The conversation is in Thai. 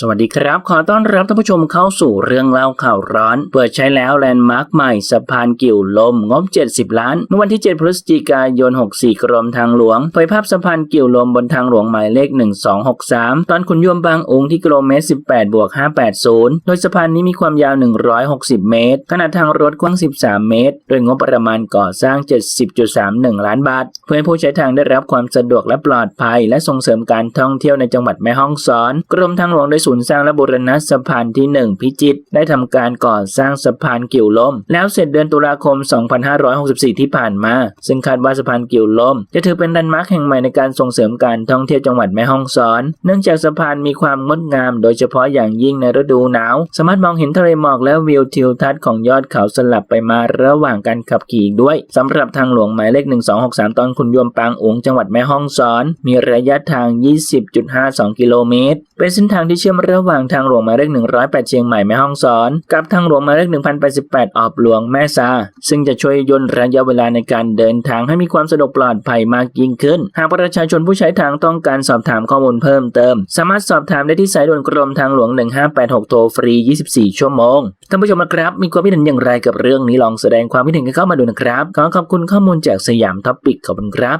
สวัสดีครับ ขอต้อนรับท่านผู้ชมเข้าสู่เรื่องเล่าข่าวร้อน เปิดใช้แล้วแลนด์มาร์คใหม่สะพานกิ่วลมงบ 70 ล้านเมื่อวันที่ 7 พฤศจิกายน 64 กรมทางหลวงเผยภาพสะพานกิ่วลมบนทางหลวงหมายเลข 1263 ตอนขุนยวมบางองค์ที่กิโลเมตร 18 บวก 580 โดยสะพานนี้มีความยาว 160 เมตร ขนาดทางรถกว้าง 13 เมตร โดยงบประมาณก่อสร้าง 70.31 ล้านบาท เพื่อให้ผู้ใช้ทางได้รับความสะดวกและปลอดภัย และส่งเสริมการท่องเที่ยวในจังหวัดแม่ฮ่องสอน กรมทางหลวงได้ศูนย์สร้างและบูรณะสะพานที่ 1 พิจิตรได้ทำการก่อสร้างสะพานกิ่วลม แล้วเสร็จเดือนตุลาคม 2564 ที่ผ่านมา ซึ่งคาดว่าสะพานกิ่วลม จะถือเป็นแลนมาร์คแห่งใหม่ในการส่งเสริมการท่องเที่ยวจังหวัดแม่ฮ่องสอน เนื่องจากสะพานมีความงดงาม โดยเฉพาะอย่างยิ่งในฤดูหนาว สามารถมองเห็นทะเลหมอกและวิวทิวทัศน์ของยอดเขาสลับไปมาระหว่างการขับขี่ด้วยสำหรับทางหลวงหมายเลข 1263 ตอนคุณยวมปางอุ๋งจังหวัดแม่ฮ่องสอน มีระยะทาง 20.52 กิโลเมตร เป็นเส้นทางที่เชชื่อมระหว่างทางหลวงหมายเลข108 เชียงใหม่แม่ฮ่องสอน กับทางหลวงหมายเลข1088 ออบหลวงแม่ซา ซึ่งจะช่วยย่นระยะเวลาในการเดินทางให้มีความสะดวกปลอดภัยมากยิ่งขึ้น หากประชาชนผู้ใช้ทางต้องการสอบถามข้อมูลเพิ่มเติม สามารถสอบถามได้ที่สายด่วนกรมทางหลวง 1586 โทรฟรี 24 ชั่วโมง ท่านผู้ชมนะครับ มีความคิดเห็นอย่างไรกับเรื่องนี้ลองแสดงความคิดเห็นกันเข้ามาดูนะครับ ขอขอบคุณข้อมูลจากสยามท็อปปิกขอบคุณครับ